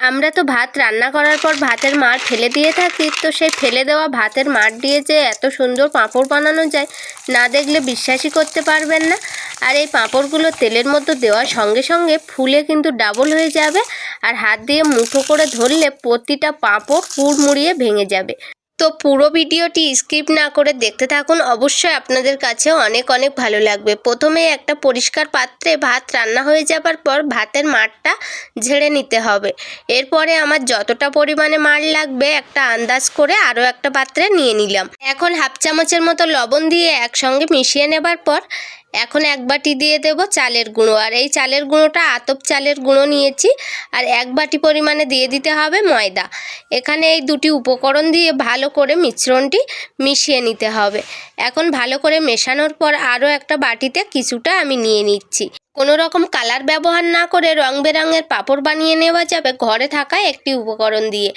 আমরা তো ভাত রান্না করার পর ভাতের মার ফেলে দিয়ে থাকি, তো সেই ফেলে দেওয়া ভাতের মার দিয়ে যে এত সুন্দর পাঁপড় বানানো যায়, না দেখলে বিশ্বাসই করতে পারবেন না। আর এই পাঁপড়গুলো তেলের মধ্যে দেওয়ার সঙ্গে সঙ্গে ফুলে কিন্তু ডাবল হয়ে যাবে, আর হাত দিয়ে মুঠো করে ধরলে প্রতিটা পাঁপড় হুড়মুড়িয়ে ভেঙে যাবে। তো পুরো ভিডিওটি স্কিপ না করে দেখতে থাকুন। অবশ্যই আপনাদের কাছে অনেক অনেক ভালো লাগবে। প্রথমে একটা পরিষ্কার পাত্রে ভাত রান্না হয়ে যাবার পর ভাতের মারটা ঝেড়ে নিতে হবে। এরপরে আমার যতটা পরিমাণে মার লাগবে একটা আন্দাজ করে আরও একটা পাত্রে নিয়ে নিলাম। এখন হাফ চামচের মতো লবণ দিয়ে একসঙ্গে মিশিয়ে নেবার পর এখন এক বাটি দিয়ে দেব চালের গুঁড়ো। আর এই চালের গুঁড়োটা আতপ চালের গুঁড়ো নিয়েছি। আর এক বাটি পরিমাণে দিয়ে দিতে হবে ময়দা। এখানে এই দুটি উপকরণ দিয়ে ভালো করে মিশ্রণটি মিশিয়ে নিতে হবে। এখন ভালো করে মেশানোর পর আরও একটা বাটিতে কিছুটা আমি নিয়ে নিচ্ছি। কোনো রকম কালার ব্যবহার না করে রং বেরঙের পাঁপড় বানিয়ে নেওয়া যাবে ঘরে থাকা একটি উপকরণ দিয়ে।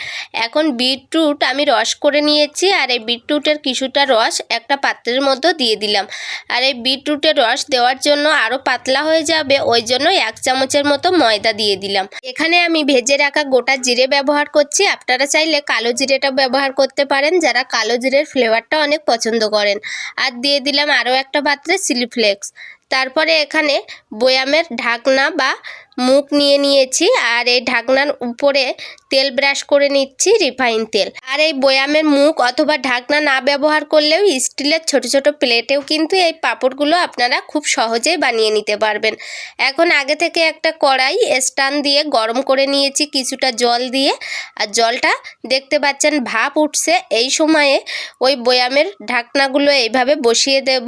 এখন বিটরুট আমি রস করে নিয়েছি আর এই বিটরুটের কিছুটা রস একটা পাত্রের মধ্যে দিয়ে দিলাম। আর এই বিটরুটের রস দেওয়ার জন্য আরও পাতলা হয়ে যাবে, ওই জন্য এক চামচের মতো ময়দা দিয়ে দিলাম। এখানে আমি ভেজে রাখা গোটা জিরে ব্যবহার করছি। আপনারা চাইলে কালো জিরেটা ব্যবহার করতে পারেন, যারা কালো জিরের ফ্লেভারটা অনেক পছন্দ করেন। আর দিয়ে দিলাম আরও একটা পাত্রে চিলি ফ্লেক্স। তারপরে এখানে বয়ামের ঢাকনা বা মুখ নিয়ে নিয়েছি আর এই ঢাকনার উপরে তেল ব্রাশ করে নিচ্ছি রিফাইন তেল। আর এই বয়ামের মুখ অথবা ঢাকনা না ব্যবহার করলেও স্টিলের ছোট ছোট প্লেটেও কিন্তু এই পাঁপড়গুলো আপনারা খুব সহজেই বানিয়ে নিতে পারবেন। এখন আগে থেকে একটা কড়াই স্টান দিয়ে গরম করে নিয়েছি কিছুটা জল দিয়ে। আর জলটা দেখতে পাচ্ছেন ভাপ উঠছে। এই সময়ে ওই বয়ামের ঢাকনাগুলো এইভাবে বসিয়ে দেব।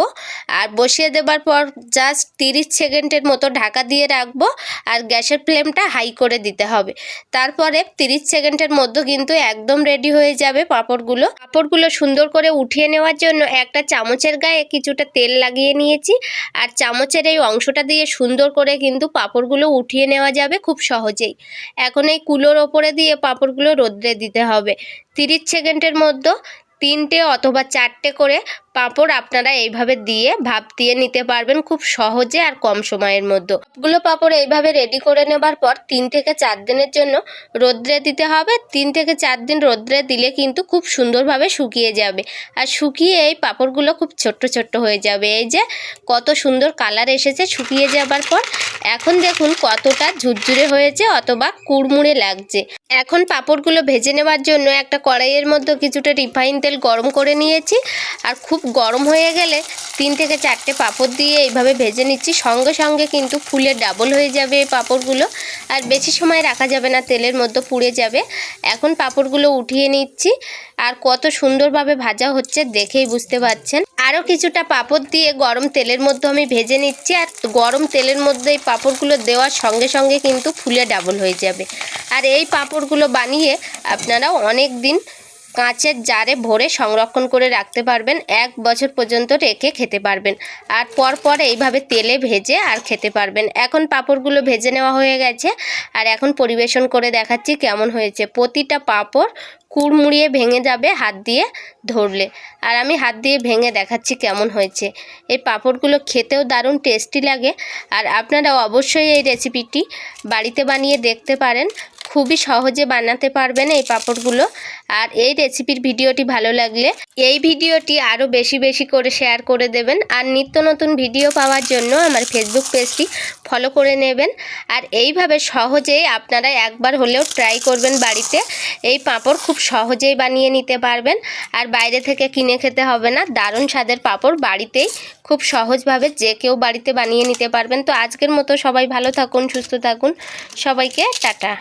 আর বসিয়ে দেবার পর জাস্ট তিরিশ সেকেন্ডের মতো ঢাকা দিয়ে রাখব। আর গ্যাসের ফ্লেমটা হাই করে দিতে হবে। তারপরে তিরিশ সেকেন্ডের মধ্যে কিন্তু একদম রেডি হয়ে যাবে পাঁপড়গুলো। পাঁপড়গুলো সুন্দর করে উঠিয়ে নেওয়ার জন্য একটা চামচের গায়ে কিছুটা তেল লাগিয়ে নিয়েছি। আর চামচের এই অংশটা দিয়ে সুন্দর করে কিন্তু পাঁপড়গুলো উঠিয়ে নেওয়া যাবে খুব সহজেই। এখন এই কুলোর ওপরে দিয়ে পাঁপড়গুলো রোদ্রে দিতে হবে। তিরিশ সেকেন্ডের মধ্যে তিনটে অথবা চারটে করে পাঁপড় আপনারা এইভাবে দিয়ে ভাপ দিয়ে নিতে পারবেন খুব সহজে আর কম সময়ের মধ্যে। সবগুলো পাঁপড় এইভাবে রেডি করে নেবার পর তিন থেকে চার দিনের জন্য রোদ্রে দিতে হবে। তিন থেকে চার দিন রোদ্রে দিলে কিন্তু খুব সুন্দরভাবে শুকিয়ে যাবে। আর শুকিয়ে এই পাঁপড়গুলো খুব ছোট্ট ছোট্ট হয়ে যাবে। এই যে কত সুন্দর কালার এসেছে শুকিয়ে যাবার পর। এখন দেখুন কতটা ঝুরঝুরে হয়েছে অথবা কুড়মুড়ে লাগছে। এখন পাঁপড়গুলো ভেজে নেওয়ার জন্য একটা কড়াইয়ের মধ্যে কিছুটা রিফাইন তেল গরম করে নিয়েছি। আর খুব গরম হয়ে গেলে তিন থেকে চারটে পাঁপড় দিয়ে এইভাবে ভেজে নিচ্ছি। সঙ্গে সঙ্গে কিন্তু ফুলে ডাবল হয়ে যাবে এই পাঁপড়গুলো। আর বেশি সময় রাখা যাবে না, তেলের মধ্যে পুড়ে যাবে। এখন পাঁপড়গুলো উঠিয়ে নিচ্ছি। আর কত সুন্দরভাবে ভাজা হচ্ছে দেখেই বুঝতে পারছেন আরও কিছুটা পাঁপড় দিয়ে গরম তেলের মধ্যে আমি ভেজে নিচ্ছি। আর গরম তেলের মধ্যে এই পাঁপড়গুলো দেওয়ার সঙ্গে সঙ্গে কিন্তু ফুলে ডাবল হয়ে যাবে। আর এই পাঁপড়গুলো বানিয়ে আপনারা অনেক দিন কাঁচের জারে ভরে সংরক্ষণ করে রাখতে পারবেন। এক বছর পর্যন্ত রেখে খেতে পারবেন। আর পর পর এইভাবে তেলে ভেজে আর খেতে পারবেন। এখন পাঁপড়গুলো ভেজে নেওয়া হয়ে গেছে। আর এখন পরিবেশন করে দেখাচ্ছি কেমন হয়েছে। প্রতিটা পাঁপড় কুড়মুড়িয়ে ভেঙে যাবে হাত দিয়ে ধরলে। আর আমি হাত দিয়ে ভেঙে দেখাচ্ছি কেমন হয়েছে। এই পাঁপড়গুলো খেতেও দারুণ টেস্টি লাগে। আর আপনারা অবশ্যই এই রেসিপিটি বাড়িতে বানিয়ে দেখতে পারেন। খুবই সহজে বানাতে পারবেন এই পাঁপড়গুলো। আর এই রেসিপির ভিডিওটি ভালো লাগলে এই ভিডিওটি আরও বেশি বেশি করে শেয়ার করে দেবেন। আর নিত্য নতুন ভিডিও পাওয়ার জন্য আমার ফেসবুক পেজটি ফলো করে নেবেন। আর এইভাবে সহজেই আপনারা একবার হলেও ট্রাই করবেন বাড়িতে। এই পাঁপড় খুব সহজেই বানিয়ে নিতে পারবেন। আর বাইরে থেকে কিনে খেতে হবে না। দারুণ স্বাদের পাঁপড় বাড়িতেই খুব সহজভাবে যে কেউ বাড়িতে বানিয়ে নিতে পারবেন। তো আজকের মতো সবাই ভালো থাকুন, সুস্থ থাকুন। সবাইকে টাটা।